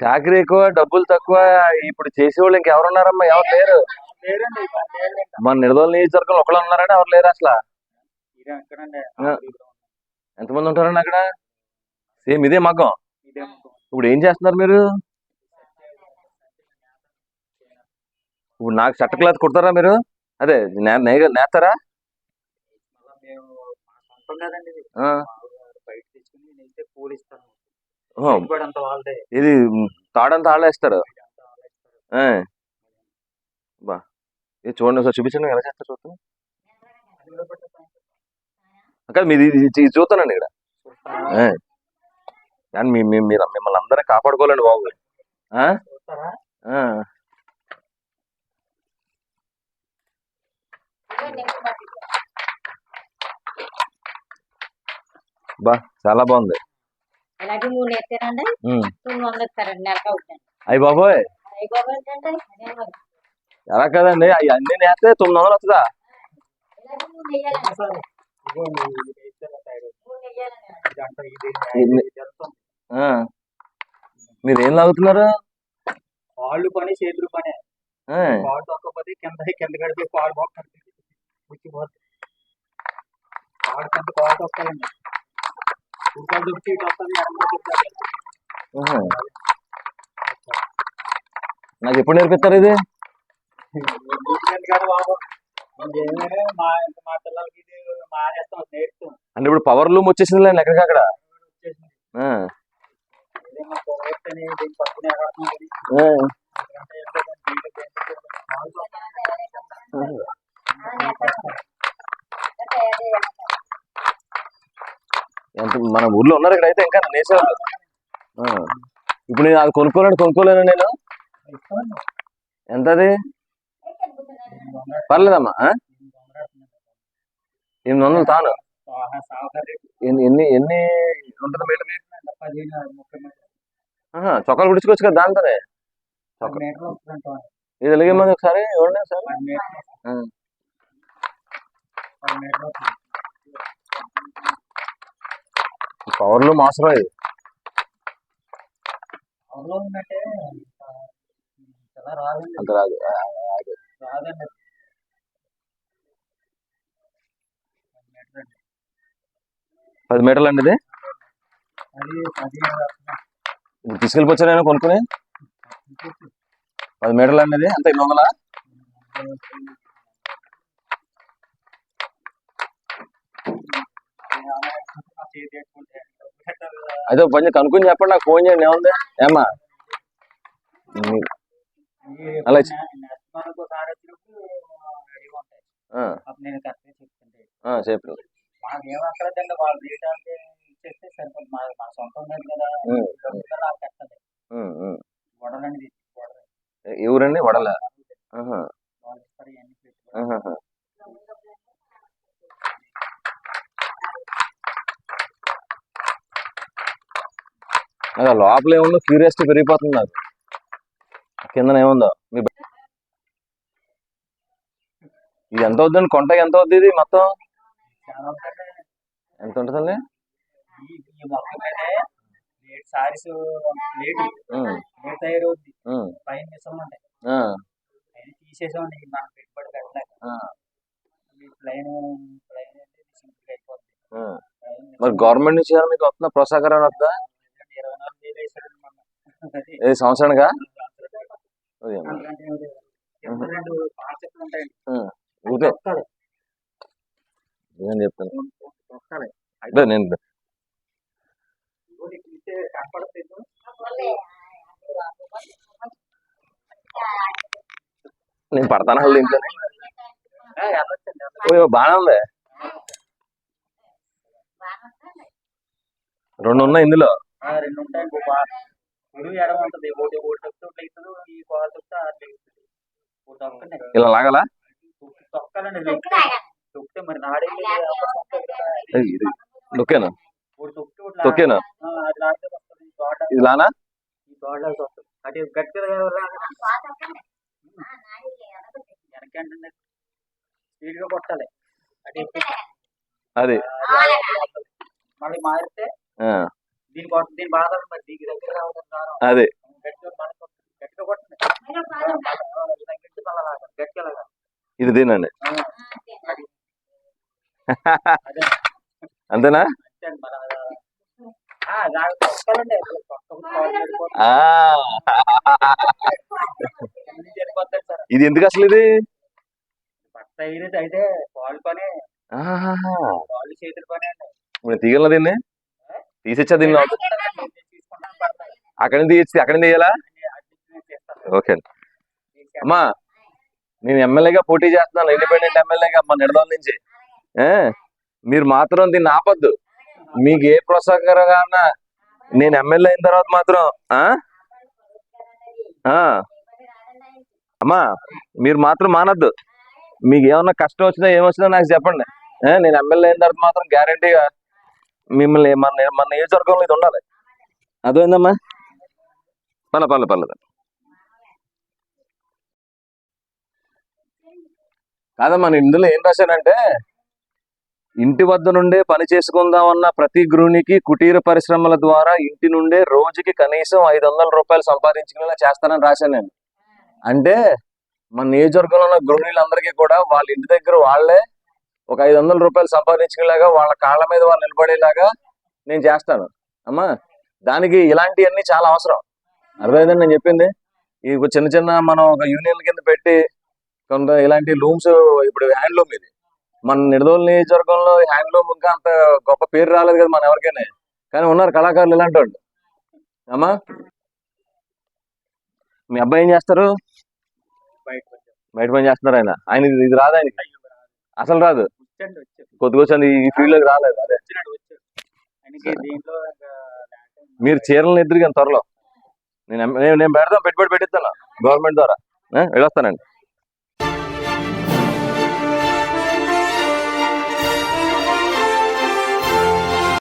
చాకరీ ఎక్కువ డబ్బులు తక్కువ ఇప్పుడు చేసేవాళ్ళు ఇంకెవరున్నారమ్మా? ఎవరు లేరు. మన నిడదోలు నియోజకవర్గంలో ఒకళ్ళు ఉన్నారంటే ఎవరు లేరు అసలు. ఎంతమంది ఉంటారండి అక్కడ? సేమ్ ఇదే మగ్గం. ఇప్పుడు ఏం చేస్తున్నారు మీరు? ఇప్పుడు నాకు షర్ట్ క్లాత్ కుడతారా మీరు? అదే నేస్తారా? కదండి. ఇది తాడంతా ఆడేస్తారు బా. ఇది చూడండి ఒకసారి చూపించండి ఎలా చేస్తారు చూస్తాను. అక్కడ మీరు ఇది చూస్తానండి ఇక్కడ. కానీ మీ మీరు మిమ్మల్ని అందరినీ కాపాడుకోవాలండి బాబు. బా చాలా బాగుంది. అలాగే మూడు ఎత్తారండి ఉమ్. తొమ్మిది వందలు ఇస్తారండి నెలకు అవుతుంది అయ్యి బాబోయ్ అయ్యి బాబు ఏంటంటే అదే మరి. ఎలా కదండి అవి అన్ని నేస్తే తొమ్మిది వందలు వస్తుందా ఇలాగే మూడు నెయ్యాలండి సరే. ఇదిగోండి, ఇది వేస్తే తయారు. మూడు నెయ్యాలండి ఇదంతా ఇది ఇది- ఇది వెళ్తాం. ఆ. మీరు ఏం లాగుతున్నారు కాళ్ళు పని చేతులు పని ఆ. కాళ్ళు తొక్కపోతే కింద కింద గడిపి కాళ్ళు పోతుంది ఉచ్చిపోతుంది కాళ్ళు కింద కాళ్ళు తొక్కాలండి నాకు ఎప్పుడు నేర్పిస్తారు ఇది? బాబు మా మా పిల్లలకి అంటే ఇప్పుడు పవర్ లూమ్ వచ్చేసింది ఎక్కడికి అక్కడ? ఆ. ఇదే మా ప్రోడక్ట్ అని దీన్ని పట్టుకుని ఎగరడం అది. ఆ. ఎందుకంటే ఏంటంటే దీనికి ఏంటంటే కాళ్ళు తొక్కాలి. మన ఊర్లో ఉన్నారు ఇక్కడ అయితే ఇంకా నేసేవాళ్ళు ఇప్పుడు నేను అది కొనుక్కోలేను కొనుక్కోలేను నేను. ఎంత అది పర్లేదమ్మా ఎనిమిది వందలు తాను. ఎన్ని ఎన్ని ఉంటుంది మేడం చొక్కాలు కుడుచుకోవచ్చు కదా దాంతోనే. ఇది ఎలాగే ఒకసారి? ఇవ్వండి సార్ పది మీటర్లు ఆ. పది మీటర్లు వస్తుంది పవర్ లూమ్ అవసరం ఇది అందులో ఉందంటే ఆ, చాలా రాదండి. అంత రాదు. పది మీటర్లు అండి ఇది. ఇప్పుడు నేను కొనుక్కుని? పది మీటర్లు అండి ఇది? అంత ఎనిమిది వందలా? అయితే పని కనుక్కొని చెప్పండి నాకు ఫోన్ చేయండి ఏముంది? ఏమ్మా? మీ- అలా ఇచ్చి- మనకు ఒకసారి వచ్చినప్పుడు రెడీగా ఉంటాయి ఆ, అప్పుడు నేను కరెక్ట్గా చెప్తుంటే ఆ, చెప్పండి మాకు ఏం అక్కర్లేదండి వాళ్ళు రేటానికి ఇచ్చేస్తే సరిపోతుంది మా మా సొంతం లేదు కదా ఉం. డబ్బులు కదా నాకు కట్టదు ఉమ్, ఉమ్. వడలండి ఇది వడలు ఏ ఊరండి వడల ఆహా, వాళ్ళు ఇస్తారు ఇవన్నీ పెట్టుబడి ఆహాహా. నాకు ఆ లోపల ఏముందో క్యూరియాసిటీ పెరిగిపోతుంది నాకు. కింద ఏముందో? మీ ఇది ఎంత అవుతుందండి కొంట ఎంత అవుద్ది ఇది మొత్తం? ఎంత ఉంటుందండి సారీస్ తయారవుద్ది పైన తీసేసామండి. మనం పెట్టుబడి పెట్టలేక. ప్లైన్ ప్లైన్ అంటే సింపుల్ అయిపోద్ది. మరి గవర్నమెంట్ నుంచి మీకు వస్తుందా ప్రోత్సాహకరం వస్తుందా ఊరికే. తొక్కాలి నేను చెప్తాను? నేను పడతాను వెళ్ళొచ్చండి ఓయ్ బాగానే ఉంది? రెండు ఉన్నాయి ఇందులో? రెండు ఉంటాయండి కుడి ఎడమ ఉంటుంది. ఒకటి ఒకటి తొక్కితే ఒకటి అవుతుంది ఈ కాలు తొక్కితే ఆరు అవుతుంది ఒకటి తొక్కండి ఇలా లాగాలా? తొక్కి తొక్కాలండి తొక్కితే మరి నాడే నొక్కాను ఒకటి తొక్కితే ఒకటి తొక్కాను? అది లాగితే వస్తుంది. ఈ దోడ ఇది లానా? ఈ దోడలాగా వస్తుంది. అటు గట్టిగా అంటే స్పీడ్గా కొట్టాలి. అటు. అది. మళ్ళీ మారితే ఆ, దీని కొట్ట దీని బాధ మరి దీనికి దగ్గర రావడం దారం అది. ఇది ఆ, అంతేనా? ఇది ఎందుకు అసలు ఇది? అయితే పాలు పని. పాలు చేతుల పని అండి. ఇప్పుడు తీగల దీన్ని? తీసిచ్చా పట్ట. అక్కడి నుంచి తీసి అక్కడి నుంచి తీయాలా. ఓకే. అమ్మా నేను ఎమ్మెల్యేగా పోటీ చేస్తున్నాను ఇండిపెండెంట్ ఎమ్మెల్యేగా మా నిడదల నుంచి. మీరు మాత్రం దీన్ని ఆపొద్దు. మీకు ఏ ప్రోత్సాహకరంగా ఉన్నా నేను ఎమ్మెల్యే అయిన తర్వాత మాత్రం ఆ? ఆ. అమ్మా మీరు మాత్రం మానద్దు. మీకు ఏమన్నా కష్టం వచ్చినా ఏమొచ్చినా నాకు చెప్పండి. నేను ఎమ్మెల్యే అయిన తర్వాత మాత్రం గ్యారంటీగా మిమ్మల్ని మన మన నియోజకవర్గంలో ఇది ఉండాలి. అదేందమ్మా పర్లే పర్లే పర్లేదు కాదమ్మా నేను ఇందులో ఏం రాశానంటే ఇంటి వద్ద నుండే పని చేసుకుందామన్న ప్రతి గృహిణికి కుటీర పరిశ్రమల ద్వారా ఇంటి నుండే రోజుకి కనీసం ఐదు వందల రూపాయలు సంపాదించుకునేలా చేస్తానని రాశాను నేను. అంటే మన నియోజకవర్గంలో ఉన్న గృహిణులందరికీ కూడా వాళ్ళ ఇంటి దగ్గర వాళ్ళే ఒక ఐదు వందల రూపాయలు సంపాదించుకునేలాగా వాళ్ళ కాళ్ళ మీద వాళ్ళు నిలబడేలాగా నేను చేస్తాను. అమ్మా దానికి ఇలాంటివన్నీ చాలా అవసరం. అర్థమైందని నేను చెప్పింది? ఈ చిన్న చిన్న మనం ఒక యూనియన్ కింద పెట్టి కొంత ఇలాంటి లూమ్స్ ఇప్పుడు హ్యాండ్లూమ్ ఇది. మన నిర్దోల్ నియోజకవర్గంలో హ్యాండ్లూమ్ ఇంకా అంత గొప్ప పేరు రాలేదు కదా మన ఎవరికైనా. కానీ ఉన్నారు కళాకారులు ఇలాంటి వాళ్ళు అమ్మా మీ అబ్బాయి ఏం చేస్తారు? బయట పని చేస్తున్నారు ఆయన. ఆయన ఇది- రాదు ఆయనకి. రాదు. అసలు రాదు. వచ్చండి వచ్చాడు కొద్ది వచ్చి ఈ ఫీల్డ్లోకి రాలేదు అదే మీరు చీరలను ఎదురుగాను త్వరలో. నేను నేను పెడతాను పెట్టుబడి పెట్టిస్తాను. గవర్నమెంట్ ద్వారా. వెళ్ళొస్తానండి.